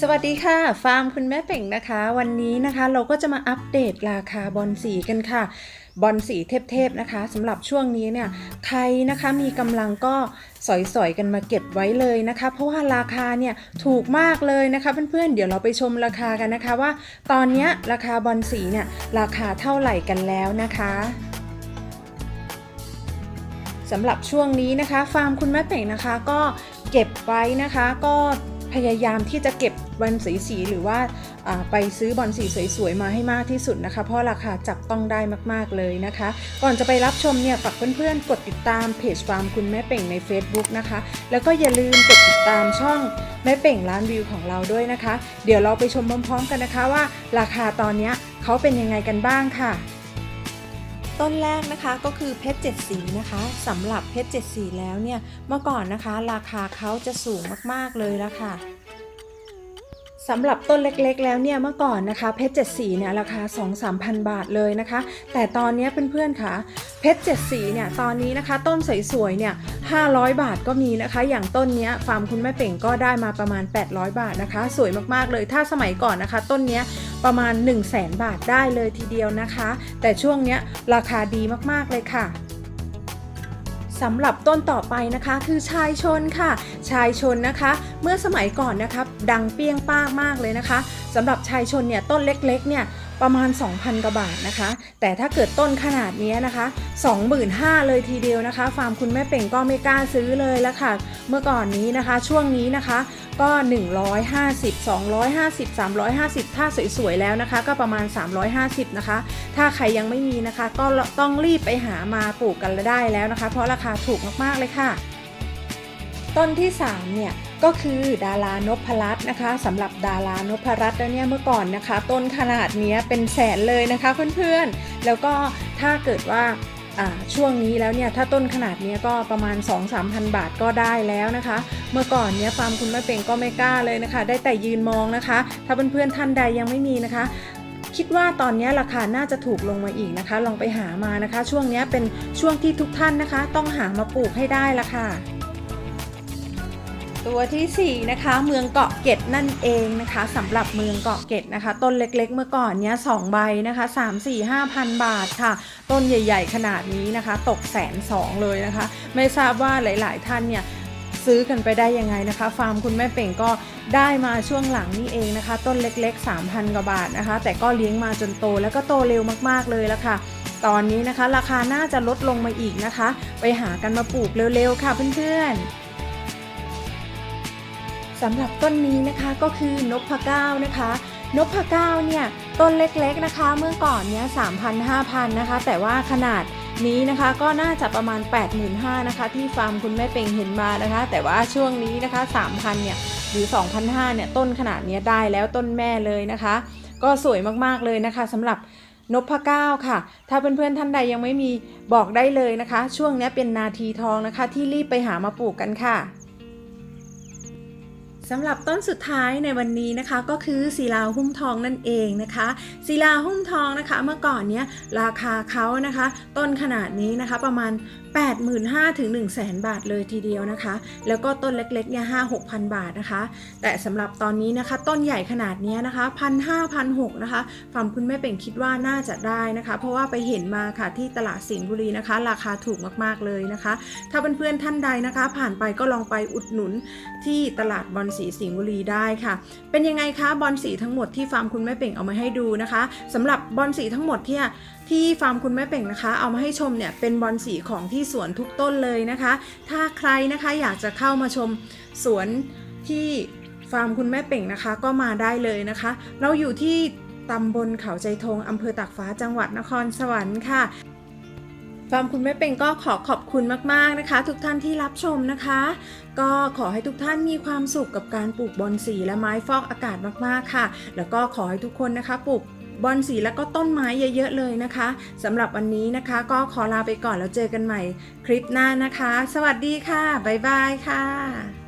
สวัสดีค่ะ ฟาร์มคุณแม่เป่งนะคะ วันนี้นะคะเราก็จะมาอัปเดตราคาบอลสีกันค่ะบอลสีเทพๆนะคะสำหรับช่วงนี้เนี่ยใครนะคะมีกำลังก็สอยๆกันมาเก็บไว้เลยนะคะ เพราะว่าราคาเนี่ยถูกมากเลยนะคะเพื่อนๆเดี๋ยวเราไปชมราคากันนะคะว่า ตอนนี้ราคาบอลสีเนี่ยราคาเท่าไหร่กันแล้วนะคะสำหรับช่วงนี้นะคะ ฟาร์มคุณแม่เป่งนะคะ ก็เก็บไว้นะคะก็ พยายามที่จะเก็บบอลสีๆหรือว่าไปซื้อบอลสีสวยๆมาให้มากที่สุดนะคะ เพราะราคาจับต้องได้มากๆเลยนะคะ ก่อนจะไปรับชมเนี่ยฝากเพื่อนๆ กดติดตามเพจฟาร์มคุณแม่เป่งใน Facebook นะคะ แล้วก็อย่าลืมกดติดตามช่องแม่เป่งร้านวิวของเราด้วยนะคะ เดี๋ยวเราไปชมพร้อมๆกันนะคะว่า ราคาตอนนี้เขาเป็นยังไงกันบ้างค่ะ ต้นแรกนะคะก็คือเพชรเจ็ดสีนะคะสำหรับเพชรเจ็ดสีแล้วเนี่ยเมื่อก่อนนะคะ ราคาเขาจะสูงมากๆเลยละค่ะ สำหรับต้นเล็กๆ แล้วเนี่ยเมื่อก่อนนะคะ เพชรเจ็ดสีเนี่ยราคา 2 3 0 0 0บาทเลยนะคะ แต่ตอนนี้เพื่อนๆค่ะเพชรเจ็ดสีเนี่ยตอนนี้นะคะ ต้นสวยๆเนี่ย500 บาทก็มีนะคะ อย่างต้นนี้ฟาร์มคุณแม่เป่งก็ได้มาประมาณ 800 บาทนะคะ สวยมากๆเลยถ้าสมัยก่อนนะคะ ต้นนี้ประมาณ 1 0 0 0 0แบาทได้เลยทีเดียวนะคะ แต่ช่วงนี้ราคาดีมากๆเลยค่ะ สำหรับต้นต่อไปนะคะคือชายชนค่ะ ชายชนนะคะ เมื่อสมัยก่อนนะคะดังเปี้ยงป้างมากเลยนะคะสำหรับชายชนเนี่ยต้นเล็กๆเนี่ย ประมาณ 2,000กว่าบาทนะคะ แต่ถ้าเกิดต้นขนาดนี้นะคะ 25,000เลยทีเดียวนะคะ ฟาร์มคุณแม่เป่งก็ไม่กล้าซื้อเลยละค่ะ เมื่อก่อนนี้นะคะ ช่วงนี้นะคะก็ 150 250 350 ถ้าสวยๆแล้วนะคะ ก็ประมาณ 350 นะคะ ถ้าใครยังไม่มีนะคะ ก็ต้องรีบไปหามาปลูกกันได้แล้วนะคะ เพราะราคาถูกมากๆเลยค่ะ ต้นที่ 3 เนี่ย ก็คือดารานพรัตน์นะคะสำหรับดารานพรัตน์แล้วเนี่ยเมื่อก่อนนะคะ ต้นขนาดนี้เป็นแสนเลยนะคะเพื่อนๆ แล้วก็ถ้าเกิดว่าช่วงนี้แล้วเนี่ยถ้าต้นขนาดนี้ก็ประมาณ 2-3,000บาทก็ได้แล้วนะคะ เมื่อก่อนเนี้ยฟาร์มคุณแม่เป่งก็ไม่กล้าเลยนะคะ ได้แต่ยืนมองนะคะ ถ้าเพื่อนๆท่านใดยังไม่มีนะคะคิดว่าตอนนี้ราคาน่าจะถูกลงมาอีกนะคะ ลองไปหามานะคะ ช่วงนี้เป็นช่วงที่ทุกท่านนะคะ ต้องหามาปลูกให้ได้ละค่ะ ตัวที่ 4 นะคะ เมืองเกาะเกร็ดนั่นเองนะคะสำหรับเมืองเกาะเกร็ดนะคะ ต้นเล็กๆ เมื่อก่อนเนี้ย2ใบนะคะ 3 4 5พันบาทค่ะ ต้นใหญ่ๆ ขนาดนี้นะคะ ตกแสนสองเลยนะคะ ไม่ทราบว่าหลายๆ ท่านเนี่ยซื้อกันไปได้ยังไงนะคะ ฟาร์มคุณแม่เป่งก็ได้มาช่วงหลังนี่เองนะคะ ต้นเล็กๆ 3,000 กว่าบาทนะคะ แต่ก็เลี้ยงมาจนโตแล้วก็โตเร็วมากๆเลยแล้วค่ะตอนนี้นะคะ ราคาน่าจะลดลงมาอีกนะคะ ไปหากันมาปลูกเร็วๆค่ะเพื่อนๆ สำหรับต้นนี้นะคะก็คือนพเก้านะคะนพเก้าเนี่ยต้นเล็กๆนะคะ เมื่อก่อนเนี้ย3,000 5,000นนะคะ แต่ว่าขนาดนี้นะคะก็น่าจะประมาณ 85,000นะคะ ที่ฟาร์มคุณแม่เป่งเห็นมานะคะ แต่ว่าช่วงนี้นะคะ 3,000เนี่ยหรือ 2,500เนี่ยต้นขนาดเนี้ยได้แล้วต้นแม่เลยนะคะ ก็สวยมากๆเลยนะคะสำหรับนพเก้าค่ะ ถ้าเพื่อนๆท่านใดยังไม่มีบอกได้เลยนะคะ ช่วงนี้เป็นนาทีทองนะคะ ที่รีบไปหามาปลูกกันค่ะ สำหรับต้นสุดท้ายในวันนี้นะคะก็คือศิลาหุ้มทองนั่นเองนะคะศิลาหุ้มทองนะคะ เมื่อก่อนเนี้ยราคาเขานะคะ ต้นขนาดนี้นะคะประมาณ 85,000ถึง1 0 0 0 0 0 บาทเลยทีเดียวนะคะ แล้วก็ต้นเล็กๆเนี่ย5 6 0 0 0บาทนะคะ แต่สำหรับตอนนี้นะคะ ต้นใหญ่ขนาดนี้นะคะพันห้าพันหกนะคะฟาร์มคุณแม่เป่งคิดว่าน่าจะได้นะคะ เพราะว่าไปเห็นมาค่ะที่ตลาดสิงห์บุรีนะคะ ราคาถูกมากๆเลยนะคะ ถ้าเพื่อนๆท่านใดนะคะ ผ่านไปก็ลองไปอุดหนุนที่ตลาดบอลสีสิงห์บุรีได้ค่ะ เป็นยังไงคะบอลสีทั้งหมดที่ฟาร์มคุณแม่เป่งเอามาให้ดูนะคะสำหรับบอลสีทั้งหมดที่ที่ฟาร์มคุณแม่เป่งนะคะ เอามาให้ชมเนี่ยเป็นบอลสีของที่สวนทุกต้นเลยนะคะ ถ้าใครนะคะอยากจะเข้ามาชมสวนที่ฟาร์มคุณแม่เป่งนะคะก็มาได้เลยนะคะ เราอยู่ที่ตำบลเขาใจทงอำเภอตากฟ้าจังหวัดนครสวรรค์ค่ะ ฟาร์มคุณแม่เป็งก็ขอขอบคุณมากๆนะคะ ทุกท่านที่รับชมนะคะ ก็ขอให้ทุกท่านมีความสุขกับการปลูกบอนสีและไม้ฟอกอากาศมากๆค่ะ แล้วก็ขอให้ทุกคนนะคะปลูกบอนสีแล้วก็ต้นไม้เยอะๆเลยนะคะสำหรับวันนี้นะคะ ก็ขอลาไปก่อนแล้วเจอกันใหม่คลิปหน้านะคะ สวัสดีค่ะบ๊ายบายค่ะ